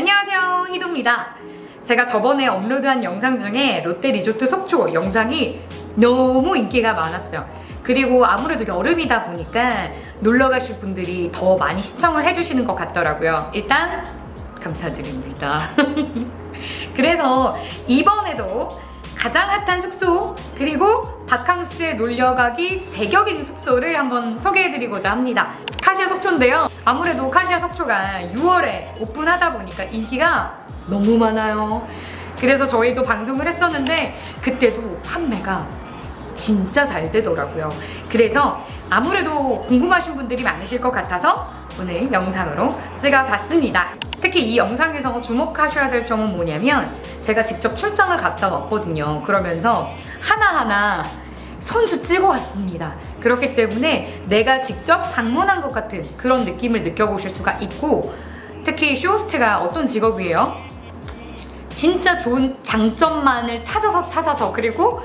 안녕하세요 희도입니다. 제가 저번에 업로드한 영상 중에 롯데 리조트 속초 영상이 너무 인기가 많았어요. 그리고 아무래도 여름이다 보니까 놀러 가실 분들이 더 많이 시청을 해주시는 것 같더라고요. 일단 감사드립니다. 그래서 이번에도 가장 핫한 숙소 그리고 바캉스에 놀려가기 제격인 숙소를 한번 소개해드리고자 합니다. 카시아 속초인데요. 아무래도 카시아 속초가 6월에 오픈하다 보니까 인기가 너무 많아요. 그래서 저희도 방송을 했었는데 그때도 판매가 진짜 잘 되더라고요. 그래서 아무래도 궁금하신 분들이 많으실 것 같아서 오늘 영상으로 찍어봤습니다. 특히 이 영상에서 주목하셔야 될 점은 뭐냐면 제가 직접 출장을 갔다 왔거든요. 그러면서 하나하나 손수 찍어 왔습니다. 그렇기 때문에 내가 직접 방문한 것 같은 그런 느낌을 느껴보실 수가 있고 특히 쇼호스트가 어떤 직업이에요? 진짜 좋은 장점만을 찾아서 찾아서 그리고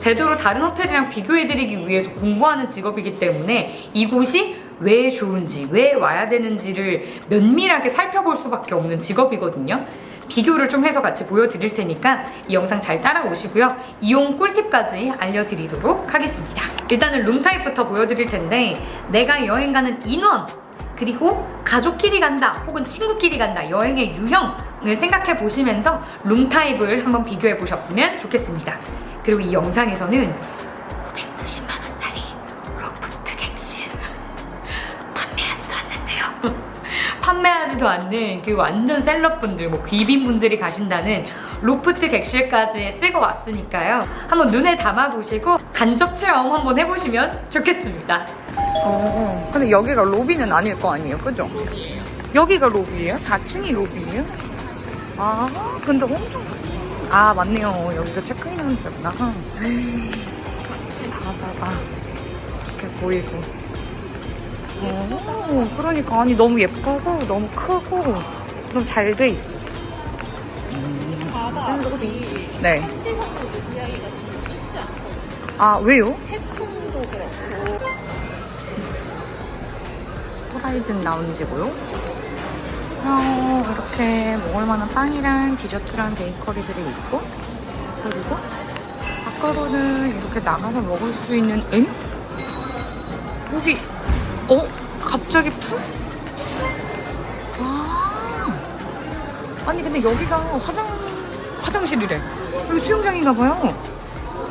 제대로 다른 호텔이랑 비교해드리기 위해서 공부하는 직업이기 때문에 이곳이 왜 좋은지, 왜 와야 되는지를 면밀하게 살펴볼 수밖에 없는 직업이거든요. 비교를 좀 해서 같이 보여드릴 테니까 이 영상 잘 따라오시고요. 이용 꿀팁까지 알려드리도록 하겠습니다. 일단은 룸타입부터 보여드릴 텐데 내가 여행 가는 인원 그리고 가족끼리 간다 혹은 친구끼리 간다 여행의 유형을 생각해 보시면서 룸타입을 한번 비교해 보셨으면 좋겠습니다. 그리고 이 영상에서는 990만 판매하지도 않는 그 완전 셀럽분들, 뭐 귀빈분들이 가신다는 로프트 객실까지 찍어 왔으니까요. 한번 눈에 담아 보시고 간접 체험 한번 해보시면 좋겠습니다. 어, 근데 여기가 로비는 아닐 거 아니에요, 그죠? 여기가 로비예요? 4층이 로비예요? 아, 근데 엄청 아 맞네요. 여기가 체크인 하는 데구나. 바다가 이렇게 보이고. 오, 그러니까 아니 너무 예쁘고 너무 크고 너무 잘 돼 있어. 바다 앞이 네. 컨디션으로 이야기가 진짜 쉽지 않거든요. 아 왜요? 해풍도 그렇고 호라이즌 라운지고요. 어, 이렇게 먹을 만한 빵이랑 디저트랑 베이커리들이 있고 그리고 밖으로는 이렇게 나가서 먹을 수 있는 엔? 여기 어? 갑자기 풀? 아 아니 근데 여기가 화장 화장실이래 여기 수영장인가 봐요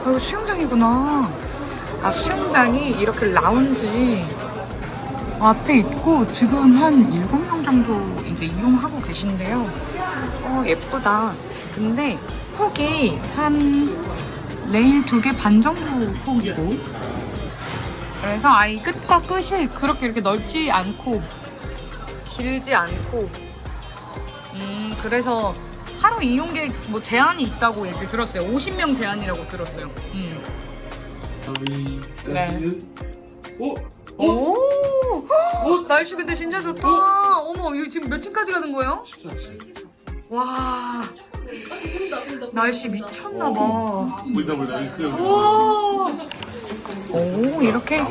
아, 여기 수영장이구나 아 수영장이 이렇게 라운지 앞에 있고 지금 한 7명 정도 이제 이용하고 계신데요. 어, 예쁘다. 근데 폭이 한 레일 두 개 반 정도 폭이고 그래서 아이 끝과 끝이 그렇게 이렇게 넓지 않고 길지 않고 음 그래서 하루 이용객 뭐 제한이 있다고 얘기 들었어요. 50명 제한이라고 들었어요. 음. 네. 오! 오! 헉, 날씨 근데 진짜 좋다. 어머, 이거 지금 몇 층까지 가는 거예요? 14층 와, 날씨 미쳤나 봐. 보인다 보인다 여기 그 와. 오, 이렇게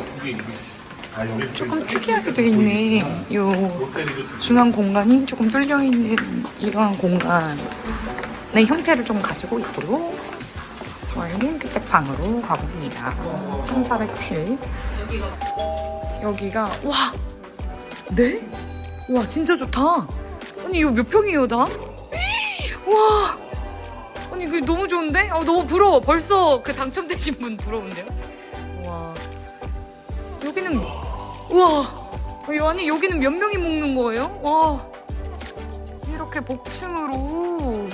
조금 특이하게 돼 있네. 요 중앙 공간이 조금 뚫려 있는 이러한 공간의 형태를 좀 가지고 있고요. 저희는 그때 방으로 가봅니다. 1407. 여기가 와, 네? 와 진짜 좋다. 아니 이거 몇 평이에요 다? 와, 아니 이거 너무 좋은데? 아, 너무 부러워. 벌써 그 당첨되신 분 부러운데요? 와, 여기는 우와, 아니 여기는 몇 명이 먹는 거예요? 와, 이렇게 복층으로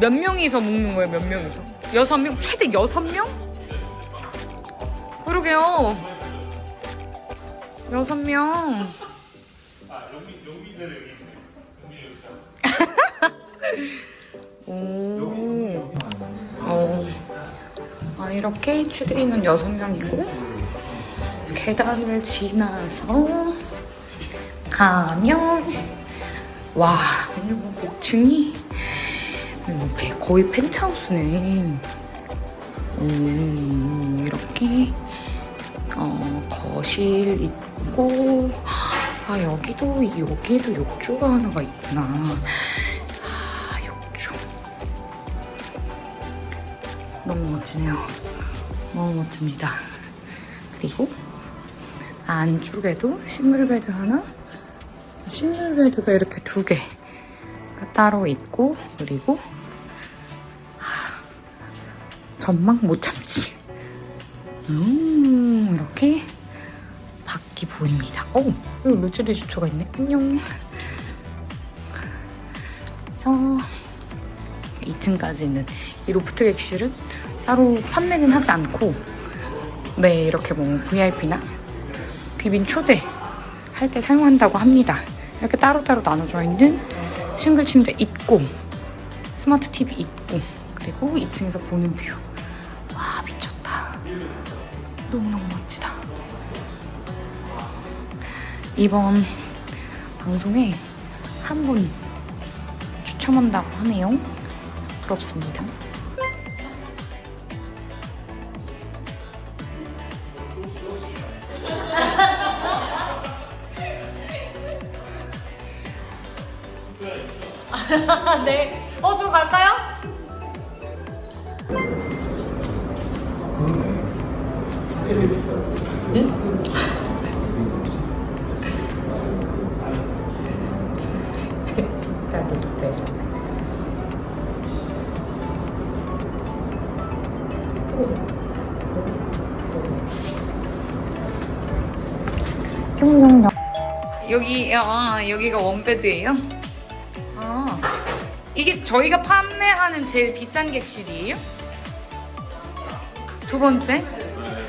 몇 명이서 먹는 거예요? 몇 명이서? 여섯 명? 최대 여섯 명? 그러게요. 여섯 명. 오. 어. 아, 이렇게 최대인은 여섯 명이고, 계단을 지나서 가면, 와, 이게 뭐 복층이 음, 배- 거의 펜트하우스네. 음, 이렇게 어, 거실 있고 아 여기도 여기도 욕조가 하나가 있구나. 너무 멋지네요. 너무 멋집니다. 그리고 안쪽에도 싱글베드 하나, 싱글베드가 이렇게 두 개가 따로 있고 그리고 하, 전망 못 참지. 음 이렇게 밖이 보입니다. 오 여기 로즈 리조트가 있네. 안녕. 그래서 2층까지 있는 이 로프트 객실은 따로 판매는 하지 않고 네 이렇게 뭐 VIP나 귀빈 초대 할 때 사용한다고 합니다. 이렇게 따로따로 나눠져 있는 싱글 침대 있고 스마트 TV 있고 그리고 2층에서 보는 뷰. 와 미쳤다. 너무너무 멋지다. 이번 방송에 한 분 추첨한다고 하네요. 부럽습니다. 네. 어, 저 갈까요? 식 여기 아 여기가 원베드예요? 아 이게 저희가 판매하는 제일 비싼 객실이에요? 두 번째?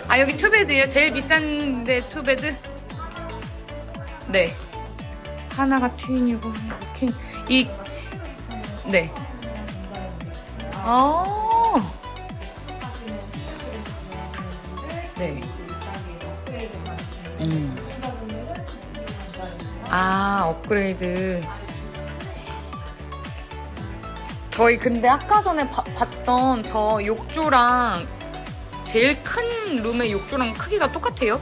아 여기 투베드예요? 제일 비싼데 투베드? 네 하나가 트윈이고 퀸. 이 네. 아. 네. 음. 아, 업그레이드. 저희 근데 아까 전에 봐- 봤던 저 욕조랑 제일 큰 룸의 욕조랑 크기가 똑같아요?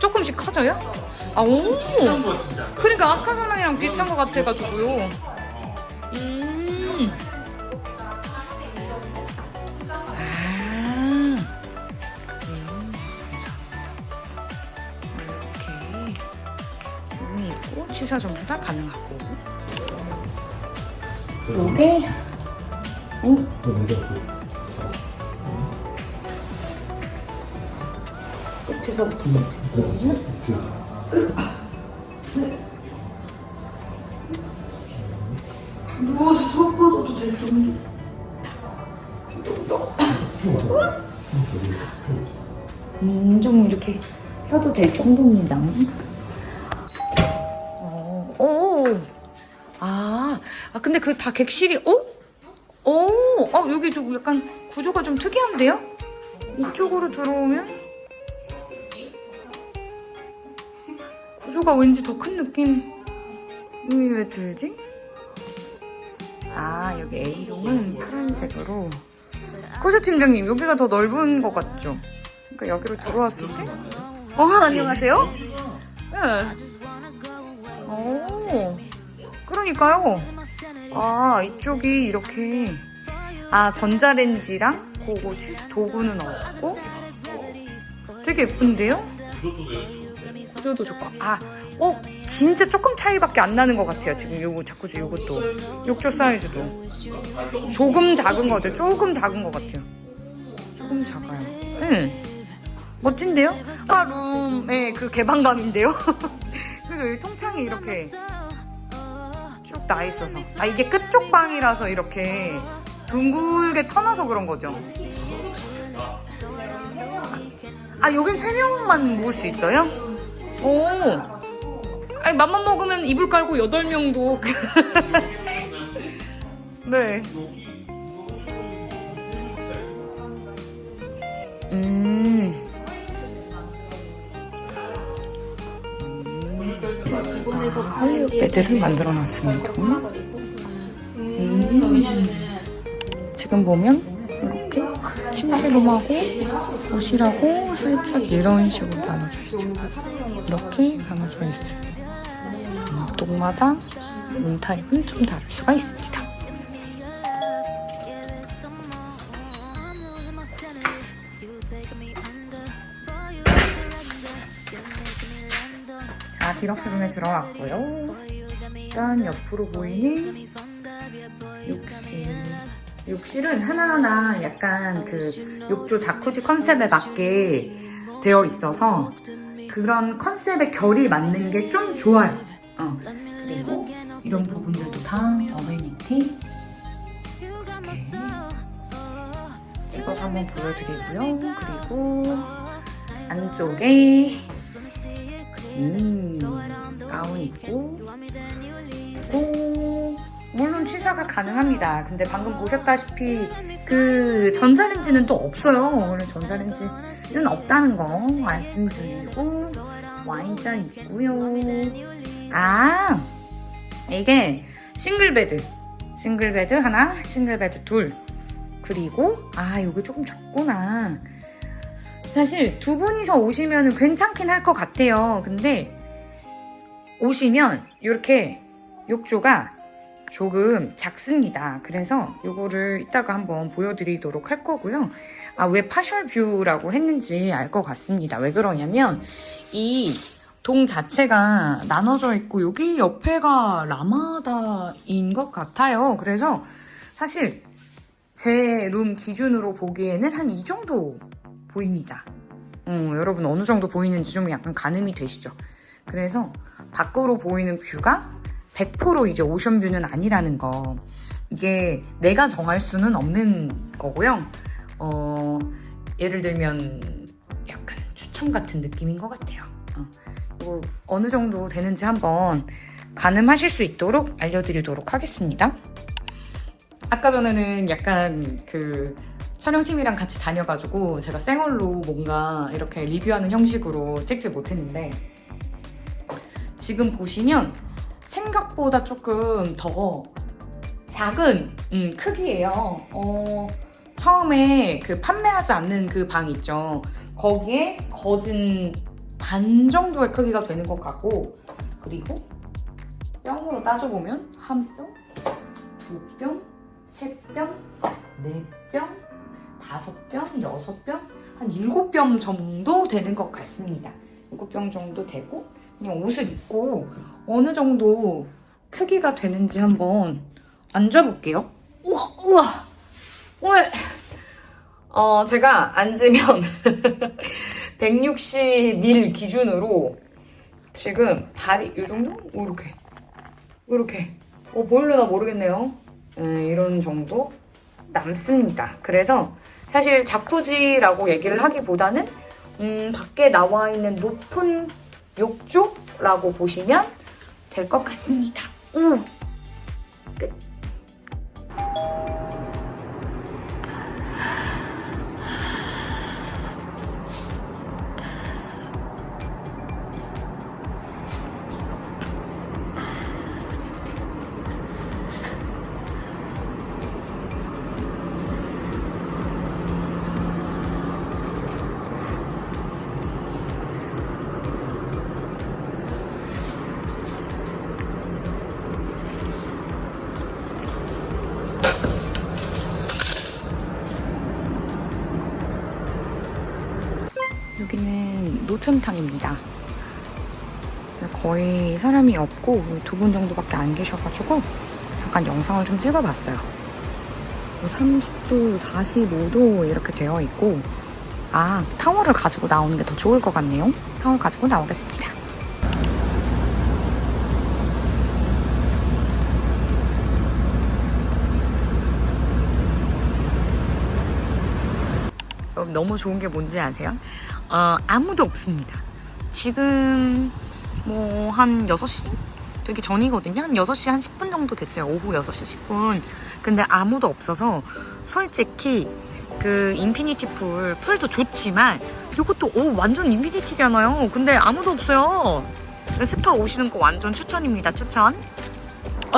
조금씩 커져요? 아, 오! 그러니까 아까 전이랑 비슷한 것 같아가지고요. 취사 전부 다 가능하고. 요게 음, 끝에서부터 누워서 손 뻗어도 될 정도. 음, 좀 이렇게 펴도 될 정도입니다. 아, 아 근데 그 다 객실이, 어? 오, 아 여기 좀 약간 구조가 좀 특이한데요? 이쪽으로 들어오면 구조가 왠지 더 큰 느낌이 왜 들지? 아 여기 A룸은 파란색으로 구조 팀장님 여기가 더 넓은 것 같죠? 그러니까 여기로 들어왔을 때 어, 안녕하세요. 네. 오, 그러니까요. 아, 이쪽이 이렇게. 아, 전자레인지랑 그거 취- 도구는 없고. 되게 예쁜데요? 구조도 좋고. 아, 어, 진짜 조금 차이밖에 안 나는 것 같아요. 지금 요거, 자꾸 요것도. 욕조 사이즈도. 조금 작은 것 같아요. 조금 작은 것 같아요. 조금 작아요. 응. 멋진데요? 아룸의 그 개방감인데요? 그래서 여기 통창이 이렇게 쭉 나 있어서. 아, 이게 끝쪽 방이라서 이렇게 둥글게 터놔서 그런 거죠. 아, 여긴 세 명만 모을 수 있어요? 오. 아니, 맘만 먹으면 이불 깔고 여덟 명도. 네. 음. 베드를 만들어 놨습니다. 음. 지금 보면 이렇게 침대룸하고 옷이라고 살짝 이런 식으로 나눠져 있어요. 이렇게 나눠져 있어요. 음, 쪽마다 룸 타입은 좀 다를 수가 있습니다. 자, 디럭스룸에 들어왔고요. 일단 옆으로 보이는 욕실. 욕실은 하나하나 약간 그 욕조 자쿠지 컨셉에 맞게 되어 있어서 그런 컨셉의 결이 맞는 게 좀 좋아요. 어. 그리고 이런 부분들도 다 어메니티 이거 한번 보여드리고요. 그리고 안쪽에 음, 가운 있고 오, 물론 취사가 가능합니다. 근데 방금 보셨다시피 그 전자레인지는 또 없어요. 오늘 전자레인지는 없다는 거 말씀드리고 와인잔 있고요. 아 이게 싱글베드 싱글베드 하나 싱글베드 둘 그리고 아 여기 조금 적구나 사실 두 분이서 오시면 괜찮긴 할 것 같아요. 근데 오시면 이렇게 욕조가 조금 작습니다. 그래서 이거를 이따가 한번 보여드리도록 할 거고요. 아 왜 파셜 뷰라고 했는지 알 것 같습니다. 왜 그러냐면 이 동 자체가 나눠져 있고 여기 옆에가 라마다인 것 같아요. 그래서 사실 제 룸 기준으로 보기에는 한 이 정도 보입니다. 어, 여러분 어느 정도 보이는지 좀 약간 가늠이 되시죠? 그래서 밖으로 보이는 뷰가 100% 이제 오션 뷰는 아니라는 거. 이게 내가 정할 수는 없는 거고요. 어, 예를 들면 약간 추천 같은 느낌인 것 같아요. 어. 뭐 어느 정도 되는지 한번 가늠하실 수 있도록 알려드리도록 하겠습니다. 아까 전에는 약간 그 촬영팀이랑 같이 다녀가지고 제가 생얼로 뭔가 이렇게 리뷰하는 형식으로 찍지 못했는데 지금 보시면 생각보다 조금 더 작은 음, 크기예요. 어, 처음에 그 판매하지 않는 그 방 있죠. 거기에 거진 반 정도의 크기가 되는 것 같고 그리고 뿅으로 따져보면 한 뿅, 두 뿅, 세 뿅, 네 뿅, 다섯 뿅, 여섯 뿅, 한 일곱 뿅 정도 되는 것 같습니다. 일곱 뿅 정도 되고 그냥 옷을 입고 어느 정도 크기가 되는지 한번 앉아볼게요. 우와, 우와, 오늘 어 제가 앉으면 160밀 기준으로 지금 다리 이 정도? 이렇게 이렇게 어 보일려나 모르겠네요 네, 이런 정도 남습니다 그래서 사실 자쿠지라고 얘기를 하기보다는 음, 밖에 나와 있는 높은 욕조라고 보시면 될 것 같습니다 음. 끝 노천탕입니다. 거의 사람이 없고 두 분 정도밖에 안 계셔가지고 잠깐 영상을 좀 찍어봤어요. 30도, 45도 이렇게 되어 있고 아 타월을 가지고 나오는 게 더 좋을 것 같네요. 타월 가지고 나오겠습니다. 너무 좋은 게 뭔지 아세요? 어, 아무도 없습니다. 지금 뭐 한 6시? 되기 전이거든요. 한 6시 한 10분 정도 됐어요. 오후 6시 10분. 근데 아무도 없어서 솔직히 그 인피니티 풀, 풀도 좋지만 이것도 오 완전 인피니티잖아요. 근데 아무도 없어요. 스파 오시는 거 완전 추천입니다. 추천.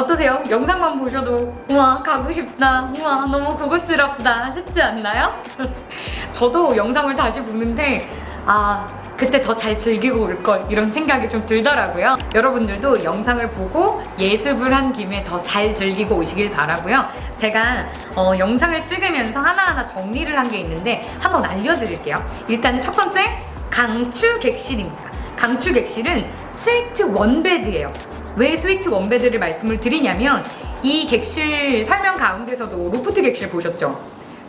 어떠세요? 영상만 보셔도 우와 가고 싶다 우와 너무 고급스럽다 싶지 않나요? 저도 영상을 다시 보는데 아 그때 더 잘 즐기고 올 걸 이런 생각이 좀 들더라고요. 여러분들도 영상을 보고 예습을 한 김에 더 잘 즐기고 오시길 바라고요. 제가 어, 영상을 찍으면서 하나하나 정리를 한 게 있는데 한번 알려드릴게요. 일단은 첫 번째 강추 객실입니다. 강추 객실은 스위트 원베드예요 왜 스위트 원베드를 말씀을 드리냐면 이 객실 설명 가운데서도 로프트 객실 보셨죠?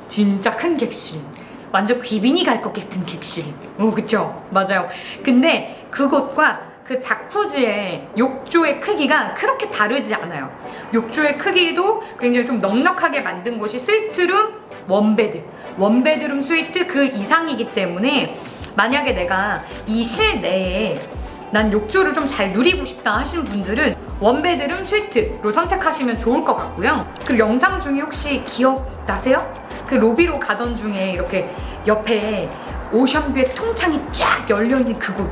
진짜 큰 객실. 완전 귀빈이 갈 것 같은 객실. 오, 그쵸? 맞아요. 근데 그곳과 그 자쿠지의 욕조의 크기가 그렇게 다르지 않아요. 욕조의 크기도 굉장히 좀 넉넉하게 만든 곳이 스위트룸 원베드. 원베드룸 스위트 그 이상이기 때문에 만약에 내가 이 실내에 난 욕조를 좀 잘 누리고 싶다 하시는 분들은 원베드룸 스위트로 선택하시면 좋을 것 같고요. 그리고 영상 중에 혹시 기억나세요? 그 로비로 가던 중에 이렇게 옆에 오션뷰의 통창이 쫙 열려있는 그곳.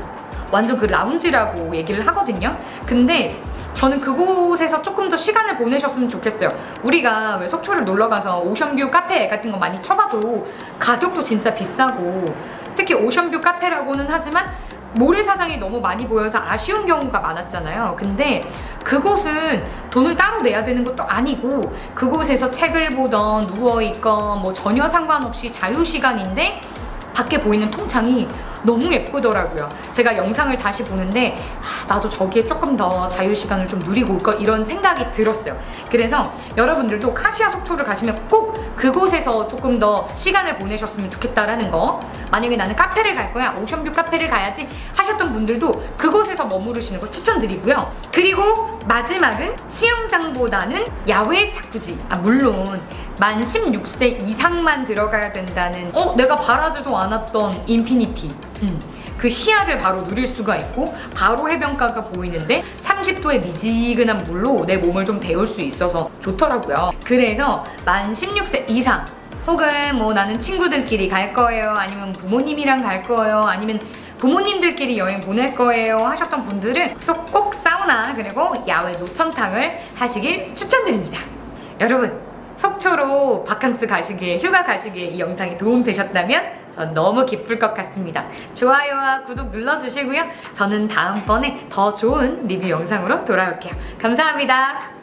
완전 그 라운지라고 얘기를 하거든요. 근데 저는 그곳에서 조금 더 시간을 보내셨으면 좋겠어요. 우리가 왜 속초를 놀러 가서 오션뷰 카페 같은 거 많이 쳐봐도 가격도 진짜 비싸고 특히 오션뷰 카페라고는 하지만 모래사장이 너무 많이 보여서 아쉬운 경우가 많았잖아요. 근데 그곳은 돈을 따로 내야 되는 것도 아니고 그곳에서 책을 보던 누워있건 뭐 전혀 상관없이 자유시간인데 밖에 보이는 통창이 너무 예쁘더라고요. 제가 영상을 다시 보는데 아, 나도 저기에 조금 더 자유 시간을 좀 누리고 올 걸 이런 생각이 들었어요. 그래서 여러분들도 카시아 속초를 가시면 꼭 그곳에서 조금 더 시간을 보내셨으면 좋겠다라는 거. 만약에 나는 카페를 갈 거야, 오션뷰 카페를 가야지 하셨던 분들도 그곳에서 머무르시는 거 추천드리고요. 그리고 마지막은 수영장보다는 야외 자쿠지. 아, 물론 만 16세 이상만 들어가야 된다는 어 내가 바라지도 않았던 인피니티 음, 그 시야를 바로 누릴 수가 있고 바로 해변가가 보이는데 30도의 미지근한 물로 내 몸을 좀 데울 수 있어서 좋더라고요. 그래서 만 16세 이상 혹은 뭐 나는 친구들끼리 갈 거예요 아니면 부모님이랑 갈 거예요 아니면 부모님들끼리 여행 보낼 거예요 하셨던 분들은 꼭- 꼭 사우나 그리고 야외 노천탕을 하시길 추천드립니다. 여러분 속초로 바캉스 가시기에 휴가 가시기에 이 영상이 도움되셨다면 전 너무 기쁠 것 같습니다. 좋아요와 구독 눌러주시고요. 저는 다음번에 더 좋은 리뷰 영상으로 돌아올게요. 감사합니다.